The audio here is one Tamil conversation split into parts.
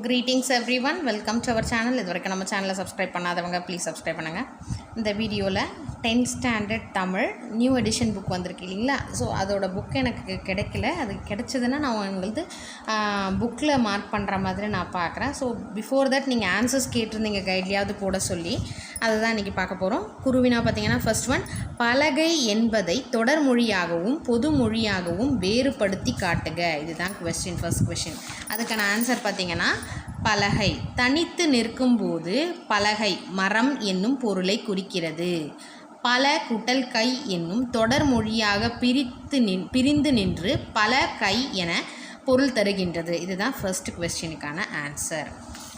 Greetings everyone welcome to our channel இது வரைக்கும் நம்ம சேனலை சப்ஸ்கிரைப் பண்ணாதவங்க ப்ளீஸ் சப்ஸ்கிரைப் பண்ணுங்கள் இந்த வீடியோவில் tenth standard Tamil new edition book வந்திருக்கு இல்லைங்களா? ஸோ அதோட புக் எனக்கு கிடைக்கல. அது கிடைச்சதுன்னா நான் உங்களுக்கு புக்கில் மார்க் பண்ணுற மாதிரி நான் பார்க்குறேன். ஸோ பிஃபோர் தட் நீங்கள் ஆன்சர்ஸ் கேட்டிருந்தீங்க கைட்லையாவது போட சொல்லி அதுதான் இன்றைக்கி பார்க்க போகிறோம் குருவினா பார்த்தீங்கன்னா ஃபர்ஸ்ட் ஒன் பலகை என்பதை தொடர் மொழியாகவும் பொது மொழியாகவும் வேறுபடுத்தி காட்டுக. இதுதான் கொஸ்டின் ஃபர்ஸ்ட் கொஸ்டின் அதுக்கான ஆன்சர் பார்த்தீங்கன்னா பலகை. தனித்து நிற்கும்போது பலகை மரம் என்னும் பொருளை குறிக்கிறது. பல குட்டல் கை என்னும் தொடர் மொழியாக பிரித்து நின் பிரிந்து நின்று பல கை என பொருள் தருகின்றது. இதுதான் ஃபர்ஸ்ட் கொஸ்டினுக்கான ஆன்சர்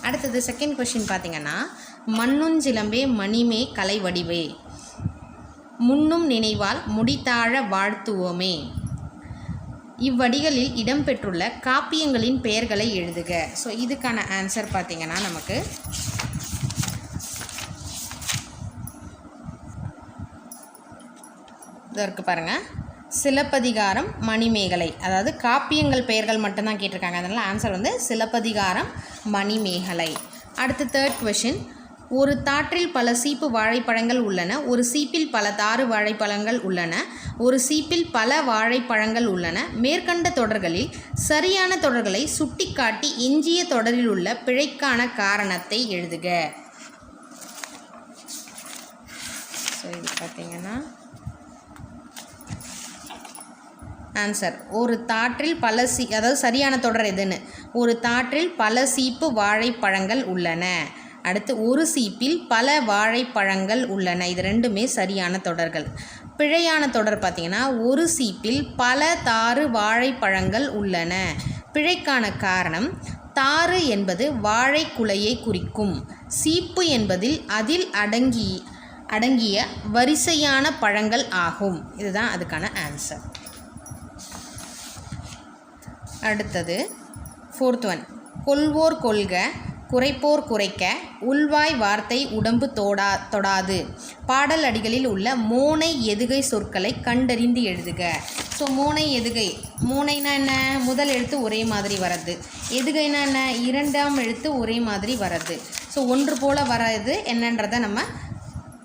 அடுத்தது செகண்ட் கொஸ்டின் பார்த்தீங்கன்னா மண்ணுஞ்சிலம்பே மணிமே கலை வடிவே. முன்னும் நினைவால் முடித்தாழ வாழ்த்துவோமே. இவ்வடிகளில் இடம்பெற்றுள்ள காப்பியங்களின் பெயர்களை எழுதுக. ஸோ இதுக்கான ஆன்சர் பார்த்தீங்கன்னா நமக்கு இதற்கு பாருங்கள் சிலப்பதிகாரம் மணிமேகலை. அதாவது காப்பியங்கள் பெயர்கள் மட்டும்தான் கேட்டிருக்காங்க. அதனால் ஆன்சர் வந்து சிலப்பதிகாரம் மணிமேகலை. அடுத்து தேர்ட் கொஷின் ஒரு தாற்றில் பல சீப்பு வாழைப்பழங்கள் உள்ளன ஒரு சீப்பில் பல தாறு வாழைப்பழங்கள் உள்ளன ஒரு சீப்பில் பல வாழைப்பழங்கள் உள்ளன. மேற்கண்ட தொடர்களில் சரியான தொடர்களை சுட்டிக்காட்டி எஞ்சிய தொடரில் உள்ள பிழைக்கான காரணத்தை எழுதுக. ஸோ இது பார்த்தீங்கன்னா ஆன்சர் ஒரு தாற்றில் பல சீ அதாவது சரியான தொடர் எதுன்னு? ஒரு தாற்றில் பல சீப்பு வாழைப்பழங்கள் உள்ளன. அடுத்து ஒரு சீப்பில் பல வாழைப்பழங்கள் உள்ளன. இது ரெண்டுமே சரியான தொடர்கள். பிழையான தொடர் பார்த்திங்கன்னா ஒரு சீப்பில் பல தாறு வாழைப்பழங்கள் உள்ளன. பிழைக்கான காரணம் தாறு என்பது வாழைக்குலையை குறிக்கும். சீப்பு என்பதில் அதில் அடங்கி அடங்கிய வரிசையான பழங்கள் ஆகும். இதுதான் அதுக்கான ஆன்சர் அடுத்தது ஃபோர்த் ஒன் கொள்வோர் கொள்க குறைப்போர் குறைக்க உள்வாய் வார்த்தை உடம்பு தோடா தொடாது. பாடல் அடிகளில் உள்ள மோனை எதுகை சொற்களை கண்டறிந்து எழுதுக. ஸோ மோனை எதுகை? மோனைனா என்ன? முதல் எழுத்து ஒரே மாதிரி வர்றது எதுகைனா என்ன? இரண்டாம் எழுத்து ஒரே மாதிரி வர்றது ஸோ ஒன்று போல் வர்றது என்னன்றதை நம்ம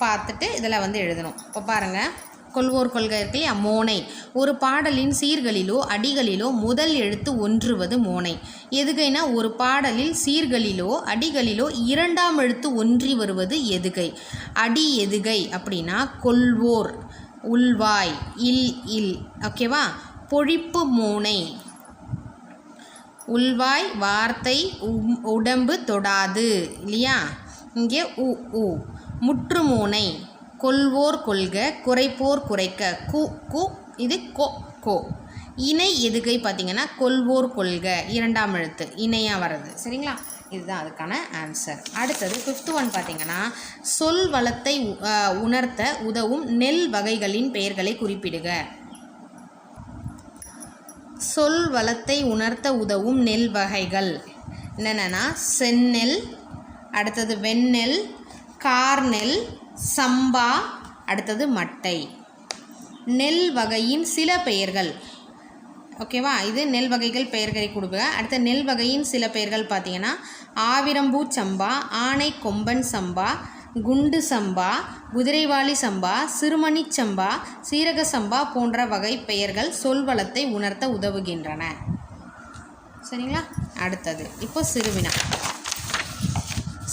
பார்த்துட்டு இதில் வந்து எழுதணும். இப்போ பாருங்கள் கொள்வோர் கொள்கை இருக்கு இல்லையா? மோனை. ஒரு பாடலின் சீர்களிலோ அடிகளிலோ முதல் எழுத்து ஒன்றுவது மோனை. எதுகைனா ஒரு பாடலில் சீர்களிலோ அடிகளிலோ இரண்டாம் எழுத்து ஒன்றி வருவது எதுகை? அடி எதுகை அப்படின்னா கொள்வோர் உள்வாய் இல் இல். ஓகேவா பொழிப்பு மோனை. உள்வாய் வார்த்தை உடம்பு தொடாது இல்லையா? இங்கே உ உ. முற்றுமூனை கொள்வோர் கொள்க குறைப்போர் குறைக்க. கு கு இது கோ கோ. இணை எதுகை பார்த்தீங்கன்னா கொள்வோர் கொள்க. இரண்டாம் எழுத்து இணையாக வர்றது. சரிங்களா? இதுதான் அதுக்கான ஆன்சர் அடுத்தது ஃபிஃப்த் ஒன் பார்த்தீங்கன்னா சொல் வளத்தை உணர்த்த உதவும் நெல் வகைகளின் பெயர்களை குறிப்பிடுக. சொல் வளத்தை உணர்த்த உதவும் நெல் வகைகள். என்னென்னா செந்நெல் அடுத்தது வெண்ணெல் கார்நெல் சம்பா அடுத்தது மட்டை. நெல் வகையின் சில பெயர்கள். ஓகேவா இது நெல் வகைகள் பெயர்களை கொடுங்க அடுத்த நெல் வகையின் சில பெயர்கள் பார்த்தீங்கன்னா ஆவிரம்பூ சம்பா ஆனை கொம்பன் சம்பா குண்டு சம்பா குதிரைவாளி சம்பா சிறுமணி சம்பா சீரக சம்பா போன்ற வகை பெயர்கள் சொல்வளத்தை உணர்த்த உதவுகின்றன. சரிங்களா? அடுத்தது. இப்போ சிறுவினா.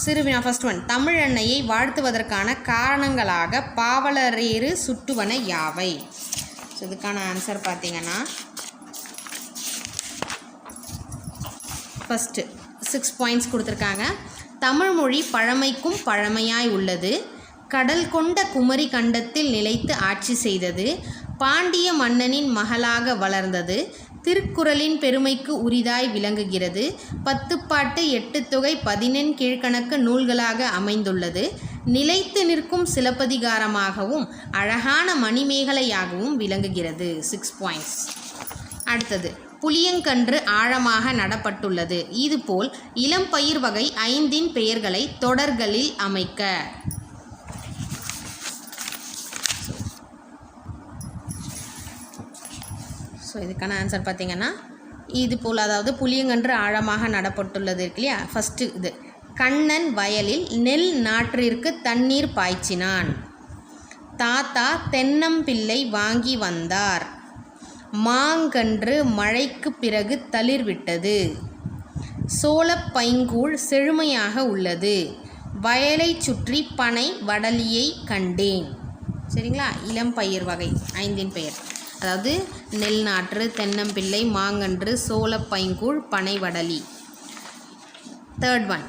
சிறுவினா ஃபர்ஸ்ட் ஒன் தமிழ் அன்னையை வாழ்த்துவதற்கான காரணங்களாக பாவலரேறு சுட்டுவன யாவை? ஸோ இதுக்கான ஆன்சர் பார்த்தீங்கன்னா ஃபஸ்ட்டு சிக்ஸ் பாயிண்ட்ஸ் கொடுத்துருக்காங்க. தமிழ் மொழி பழமைக்கும் பழமையாய் உள்ளது. கடல் கொண்ட குமரி கண்டத்தில் நிலைத்து ஆட்சி செய்தது. பாண்டிய மன்னனின் மகளாக வளர்ந்தது. திருக்குறளின் பெருமைக்கு உரிதாய் விளங்குகிறது. பத்துப்பாட்டு எட்டு தொகை பதினெண் கீழ்க்கணக்கு நூல்களாக அமைந்துள்ளது. நிலைத்து நிற்கும் சிலப்பதிகாரமாகவும் அழகான மணிமேகலையாகவும் விளங்குகிறது. சிக்ஸ் பாயிண்ட்ஸ் அடுத்தது புளியங்கன்று ஆழமாக நடப்பட்டுள்ளது. இதுபோல் இளம்பயிர் வகை ஐந்தின் பெயர்களை தொடர்களில் அமைக்க. ஸோ இதுக்கான ஆன்சர் பார்த்தீங்கன்னா இது போல் அதாவது புளியங்கன்று ஆழமாக நடப்பட்டுள்ளது இருக்கு இல்லையா? ஃபஸ்ட்டு இது. கண்ணன் வயலில் நெல் நாற்றிற்கு தண்ணீர் பாய்ச்சினான். தாத்தா தென்னம்பிள்ளை வாங்கி வந்தார். மாங்கன்று மழைக்கு பிறகு தளிர்விட்டது. சோளப் பைங்கூழ் செழுமையாக உள்ளது. வயலைச் சுற்றி பனை வடலியை கண்டேன். சரிங்களா? இளம் பயிர் வகை ஐந்தின் பெயர். அதாவது நெல் நாற்று தென்னம்பிள்ளை மாங்கன்று சோளப்பைங்கூழ் பனைவடலி. பனை வடலி தேர்ட் ஒன்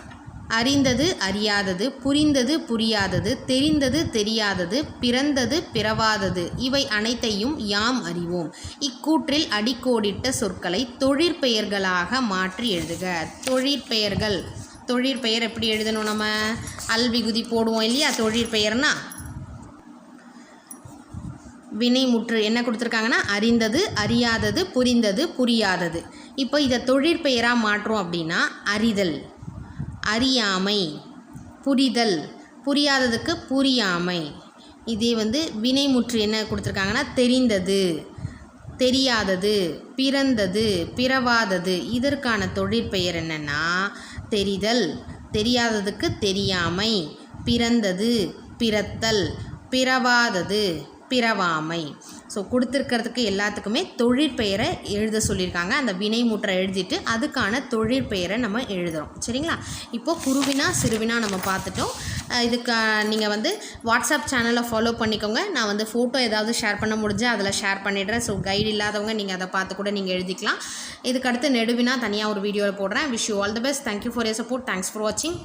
அறிந்தது அறியாதது புரிந்தது புரியாதது தெரிந்தது தெரியாதது பிறந்தது பிறவாதது. இவை அனைத்தையும் யாம் அறிவோம். இக்கூற்றில் அடிக்கோடிட்ட சொற்களை தொழிற்பெயர்களாக மாற்றி எழுதுக. தொழிற்பெயர்கள் தொழிற்பெயர் எப்படி எழுதணும் நம்ம? அல்விகுதி போடுவோம் இல்லையா? தொழிற்பெயர்னா வினைமுற்று என்ன கொடுத்துருக்காங்கன்னா அறிந்தது அறியாதது புரிந்தது புரியாதது. இப்போ இதை தொழிற்பெயராக மாற்றோம் அப்படின்னா அறிதல் அறியாமை புரிதல் புரியாததுக்கு புரியாமை. இதே வந்து வினைமுற்று என்ன கொடுத்துருக்காங்கன்னா தெரிந்தது தெரியாதது பிறந்தது பிறவாதது. இதற்கான தொழிற்பெயர் என்னென்னா தெரிதல் தெரியாததுக்கு தெரியாமை பிறந்தது பிறத்தல் பிறவாதது. பிறவாமை. ஸோ கொடுத்துருக்கிறதுக்கு எல்லாத்துக்குமே தொழிற்பெயரை எழுத சொல்லியிருக்காங்க. அந்த வினைமுற்றை எழுதிட்டு அதுக்கான தொழிற்பெயரை நம்ம எழுதுகிறோம் சரிங்களா? இப்போது குருவினா சிறுவினா நம்ம பார்த்துட்டோம். இதுக்கு நீங்கள் வந்து வாட்ஸ்அப் சேனலை ஃபாலோ பண்ணிக்கோங்க. நான் வந்து ஃபோட்டோ ஏதாவது ஷேர் பண்ண முடிஞ்சால் அதில் ஷேர் பண்ணிடுறேன். ஸோ கைடு இல்லாதவங்க நீங்கள் அதை பார்த்து கூட நீங்கள் எழுதிக்கலாம். இதுக்கு அடுத்து நெடுவினா தனியாக ஒரு வீடியோவில் போடுறேன். Wish you all the best thank you for your support thanks for வாட்சிங்